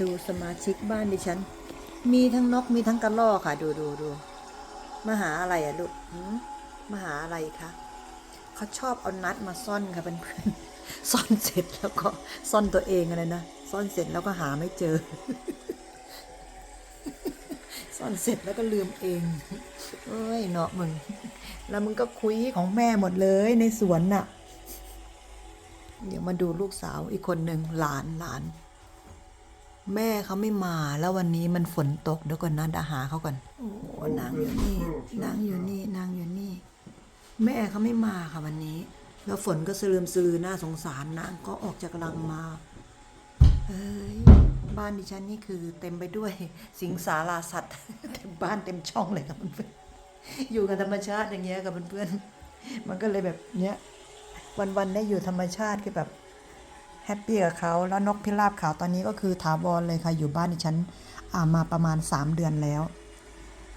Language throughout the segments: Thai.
ดูสมาชิกบ้านดิฉัน มีทั้งนกมีทั้งกระรอกค่ะ ดูดูดูมาหาอะไรอะลูกหืมมาหาอะไรคะเขาชอบเอานัดมาซ่อนค่ะเพื่อนๆซ่อนเสร็จแล้วก็ซ่อนตัวเองอะไรนะซ่อนเสร็จแล้วก็หาไม่เจอ ซ่อนเสร็จแล้วก็ลืมเองเอ้ยเนาะมึง แล้วมึงก็คุยของแม่หมดเลยในสวนน่ะ เดี๋ยวมาดูลูกสาวอีกคนหนึ่งหลานหลาน แม่เขาไม่มาแล้ววันนี้มันฝนตกเดี๋ยวก่อนนะดยวหาเขาก่อนโอ้นางอยู่นี่นางอยู่นี่นางอยู่นี่ แม่เขาไม่มาค่ะวันนี้ แล้วฝนก็สลืมสลือน่าสงสารนางก็ออกจากรังมาเอ้ยบ้านดิฉันนี่คือเต็มไปด้วยสิงสาราสัตว์เต็มบ้านเต็มช่องเลยครับเพื่อนอยู่กับธรรมชาติอย่างเงี้ยกับเพื่อนๆมันก็เลยแบบเนี้ยวันๆได้อยู่ธรรมชาติคือแบบ ฮปปี้กับเขาแล้วนกพิราบขาวตอนนี้ก็คือถาวรเลยค่ะอยู่บ้านดิฉันามาประมาณ 3 เดือนแล้ว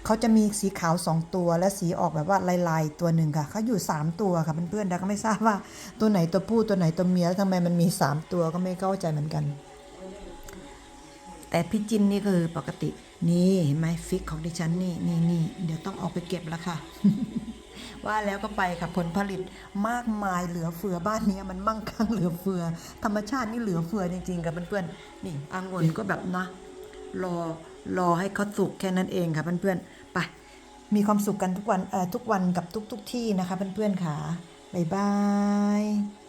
เขาจะมีสีขาว 2 ตัวและสีออกแบบว่าลายๆตัวหนึ่งค่ะเขาอยู่ 3 ตัวค่ะเพื่อนๆแต่ก็ไม่ทราบว่าตัวไหนตัวผู้ตัวไหนตัวเมียแล้วทำไมมันมี 3 ตัวก็ไม่เข้าใจเหมือนกัน แต่พี่จินนี่คือปกตินี่เห็นไหมฟิกของดิฉันนี่นี่นี่เดี๋ยวต้องออกไปเก็บแล้วค่ะ ว่าแล้วก็ไปค่ะผลผลิตมากมายเหลือเฟือบ้านนี้มันมั่งคั่งเหลือเฟือ ธรรมชาตินี่เหลือเฟือจริงๆค่ะเพื่อนๆนี่อางุ่นก็แบบนะรอรอให้เขาสุกแค่นั้นเองค่ะเพื่อนๆไปมีความสุขกันทุกวันเอ่อทุกวันกับทุกๆทที่นะคะเพื่อนๆค่ะบ๊ายบาย